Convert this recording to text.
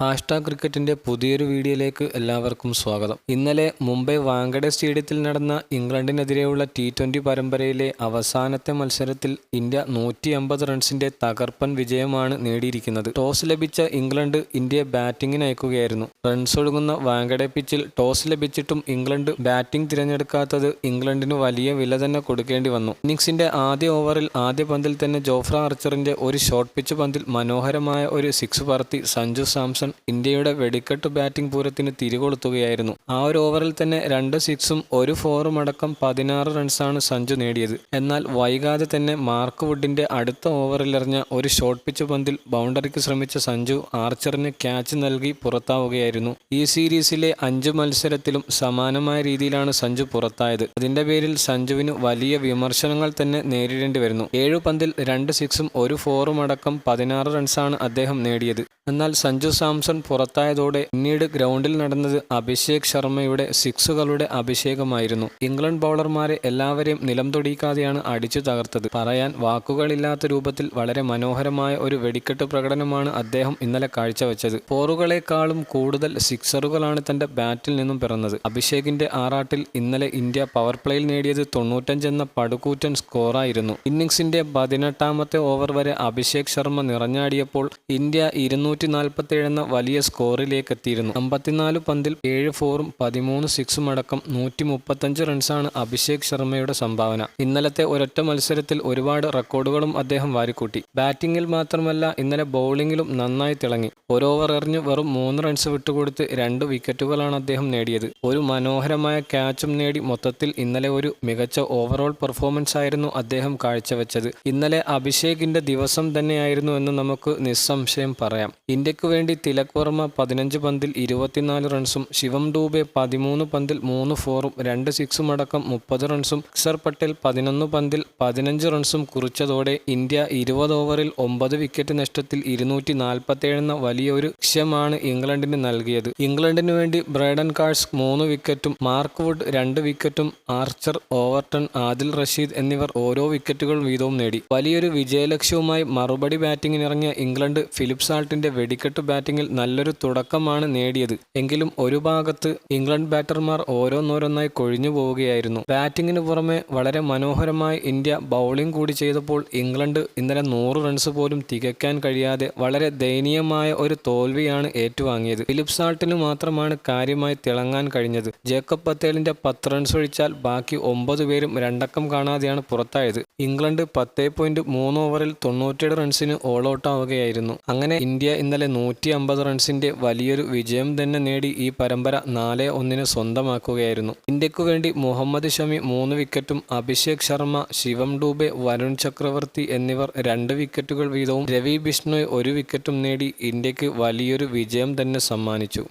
Hashtag ക്രിക്കറ്റിന്റെ പുതിയൊരു വീഡിയോയിലേക്ക് എല്ലാവർക്കും സ്വാഗതം. ഇന്നലെ മുംബൈ വാങ്കഡെ സ്റ്റേഡിയത്തിൽ നടന്ന ഇംഗ്ലണ്ടിനെതിരെയുള്ള ടി ട്വന്റി പരമ്പരയിലെ അവസാനത്തെ മത്സരത്തിൽ ഇന്ത്യ നൂറ്റി അമ്പത് റൺസിന്റെ തകർപ്പൻ വിജയമാണ് നേടിയിരിക്കുന്നത്. ടോസ് ലഭിച്ച ഇംഗ്ലണ്ട് ഇന്ത്യയെ ബാറ്റിംഗിന് അയക്കുകയായിരുന്നു. റൺസ് ഒഴുകുന്ന വാങ്കഡെ പിച്ചിൽ ടോസ് ലഭിച്ചിട്ടും ഇംഗ്ലണ്ട് ബാറ്റിംഗ് തിരഞ്ഞെടുക്കാത്തത് ഇംഗ്ലണ്ടിന് വലിയ വില തന്നെ കൊടുക്കേണ്ടി വന്നു. ഇന്നിങ്സിന്റെ ആദ്യ ഓവറിൽ ആദ്യ പന്തിൽ തന്നെ ജോഫ്ര ആർച്ചറിന്റെ ഒരു ഷോർട്ട് പിച്ച് പന്തിൽ മനോഹരമായ ഒരു സിക്സ് പറത്തി സഞ്ജു സാംസൺ ഇന്ത്യയുടെ വെടിക്കെട്ട് ബാറ്റിംഗ് പൂരത്തിന് തിരികൊളുത്തുകയായിരുന്നു. ആ ഒരു ഓവറിൽ തന്നെ രണ്ട് സിക്സും ഒരു ഫോറും അടക്കം പതിനാറ് റൺസാണ് സഞ്ജു നേടിയത്. എന്നാൽ വൈകാതെ തന്നെ മാർക്ക് വുഡിന്റെ അടുത്ത ഓവറിലെറിഞ്ഞ ഒരു ഷോർട്ട് പിച്ച് പന്തിൽ ബൗണ്ടറിക്ക് ശ്രമിച്ച സഞ്ജു ആർച്ചറിന് ക്യാച്ച് നൽകി പുറത്താവുകയായിരുന്നു. ഈ സീരീസിലെ അഞ്ച് മത്സരത്തിലും സമാനമായ രീതിയിലാണ് സഞ്ജു പുറത്തായത്. അതിന്റെ പേരിൽ സഞ്ജുവിന് വലിയ വിമർശനങ്ങൾ തന്നെ നേരിടേണ്ടി വരുന്നു ഏഴു പന്തിൽ രണ്ട് സിക്സും ഒരു ഫോറും അടക്കം പതിനാറ് റൺസാണ് അദ്ദേഹം നേടിയത്. എന്നാൽ സഞ്ജു സാംസൺ പുറത്തായതോടെ പിന്നീട് ഗ്രൗണ്ടിൽ നടന്നത് അഭിഷേക് ശർമ്മയുടെ സിക്സുകളുടെ അഭിഷേകമായിരുന്നു. ഇംഗ്ലണ്ട് ബൗളർമാരെ എല്ലാവരെയും നിലം തൊടിക്കാതെയാണ് അടിച്ചു തകർത്തത്. പറയാൻ വാക്കുകളില്ലാത്ത രൂപത്തിൽ വളരെ മനോഹരമായ ഒരു വെടിക്കെട്ട് പ്രകടനമാണ് അദ്ദേഹം ഇന്നലെ കാഴ്ചവെച്ചത്. ഫോറുകളെക്കാളും കൂടുതൽ സിക്സറുകളാണ് തന്റെ ബാറ്റിൽ നിന്നും പിറന്നത്. അഭിഷേകിന്റെ ആറാട്ടിൽ ഇന്നലെ ഇന്ത്യ പവർ പ്ലേയിൽ നേടിയത് തൊണ്ണൂറ്റഞ്ച് എന്ന പടുകൂറ്റൻ സ്കോറായിരുന്നു. ഇന്നിംഗ്സിന്റെ പതിനെട്ടാമത്തെ ഓവർ വരെ അഭിഷേക് ശർമ്മ നിറഞ്ഞാടിയപ്പോൾ ഇന്ത്യ ഇരുന്നൂറ്റി നാൽപ്പത്തി എന്ന വലിയ സ്കോറിലേക്ക് എത്തിയിരുന്നു അമ്പത്തിനാല് പന്തിൽ ഏഴ് ഫോറും പതിമൂന്ന് സിക്സും അടക്കം നൂറ്റി മുപ്പത്തഞ്ച് റൺസാണ് അഭിഷേക് ശർമ്മയുടെ സംഭാവന. ഇന്നലത്തെ ഒരൊറ്റ മത്സരത്തിൽ ഒരുപാട് റെക്കോർഡുകളും അദ്ദേഹം വാരിക്കൂട്ടി. ബാറ്റിംഗിൽ മാത്രമല്ല ഇന്നലെ ബൗളിംഗിലും നന്നായി തിളങ്ങി. ഒരു ഓവർ എറിഞ്ഞ് വെറും മൂന്ന് റൺസ് വിട്ടുകൊടുത്ത് രണ്ട് വിക്കറ്റുകളാണ് അദ്ദേഹം നേടിയത്. ഒരു മനോഹരമായ ക്യാച്ചും നേടി മൊത്തത്തിൽ ഇന്നലെ ഒരു മികച്ച ഓവറോൾ പെർഫോമൻസ് ആയിരുന്നു അദ്ദേഹം കാഴ്ചവെച്ചത്. ഇന്നലെ അഭിഷേകിന്റെ ദിവസം തന്നെയായിരുന്നു എന്ന് നമുക്ക് നിസ്സംശയം പറയാം. ഇന്ത്യയ്ക്ക് വേണ്ടി തിലക് വർമ്മ പതിനഞ്ച് പന്തിൽ ഇരുപത്തിനാല് റൺസും ശിവം ഡൂബെ പതിമൂന്ന് പന്തിൽ മൂന്ന് ഫോറും രണ്ട് സിക്സും അടക്കം മുപ്പത് റൺസും അക്സർ പട്ടേൽ പതിനൊന്ന് പന്തിൽ പതിനഞ്ച് റൺസും കുറിച്ചതോടെ ഇന്ത്യ ഇരുപത് ഓവറിൽ ഒമ്പത് വിക്കറ്റ് നഷ്ടത്തിൽ ഇരുന്നൂറ്റി നാൽപ്പത്തേഴ് എന്ന വലിയൊരു ലക്ഷ്യമാണ് ഇംഗ്ലണ്ടിന് നൽകിയത്. ഇംഗ്ലണ്ടിന് വേണ്ടി ബ്രൈഡൻ കാഴ്സ് മൂന്ന് വിക്കറ്റും മാർക്ക് വുഡ് രണ്ട് വിക്കറ്റും ആർച്ചർ ഓവർട്ടൺ ആദിൽ റഷീദ് എന്നിവർ ഓരോ വിക്കറ്റുകൾ വീതവും നേടി. വലിയൊരു വിജയലക്ഷ്യവുമായി മറുപടി ബാറ്റിംഗിനിറങ്ങിയ ഇംഗ്ലണ്ട് ഫിലിപ്പ് സാൾട്ടിന്റെ വെടിക്കെട്ട് ബാറ്റിംഗിൽ നല്ലൊരു തുടക്കമാണ് നേടിയത്. എങ്കിലും ഒരു ഭാഗത്ത് ഇംഗ്ലണ്ട് ബാറ്റർമാർ ഓരോന്നോരോന്നായി കൊഴിഞ്ഞു പോവുകയായിരുന്നു. ബാറ്റിംഗിന് പുറമെ വളരെ മനോഹരമായി ഇന്ത്യ ബൗളിംഗ് കൂടി ചെയ്തപ്പോൾ ഇംഗ്ലണ്ട് ഇന്നലെ നൂറ് റൺസ് പോലും തികയ്ക്കാൻ കഴിയാതെ വളരെ ദയനീയമായ ഒരു തോൽവിയാണ് ഏറ്റുവാങ്ങിയത്. ഫിലിപ്പ് സാൾട്ടിന് മാത്രമാണ് കാര്യമായി തിളങ്ങാൻ കഴിഞ്ഞത്. ജേക്കബ് പത്തേലിന്റെ പത്ത് റൺസ് ഒഴിച്ചാൽ ബാക്കി ഒമ്പത് പേരും രണ്ടക്കം കാണാതെയാണ് പുറത്തായത്. ഇംഗ്ലണ്ട് പത്തേ പോയിന്റ് മൂന്ന് ഓവറിൽ തൊണ്ണൂറ്റിയേഴ് റൺസിന് ഓൾ ഔട്ട് ആവുകയായിരുന്നു. അങ്ങനെ ഇന്ത്യ ഇന്നലെ നൂറ്റി അമ്പത് റൺസിന്റെ വലിയൊരു വിജയം തന്നെ നേടി ഈ പരമ്പര നാല് ഒന്നിന് സ്വന്തമാക്കുകയായിരുന്നു. ഇന്ത്യക്കു വേണ്ടി മുഹമ്മദ് ഷമി മൂന്ന് വിക്കറ്റും അഭിഷേക് ശർമ്മ ശിവം ഡൂബെ വരുൺ ചക്രവർത്തി എന്നിവർ രണ്ട് വിക്കറ്റുകൾ വീതവും രവി ബിഷ്ണോയ് ഒരു വിക്കറ്റും നേടി ഇന്ത്യയ്ക്ക് വലിയൊരു വിജയം തന്നെ സമ്മാനിച്ചു.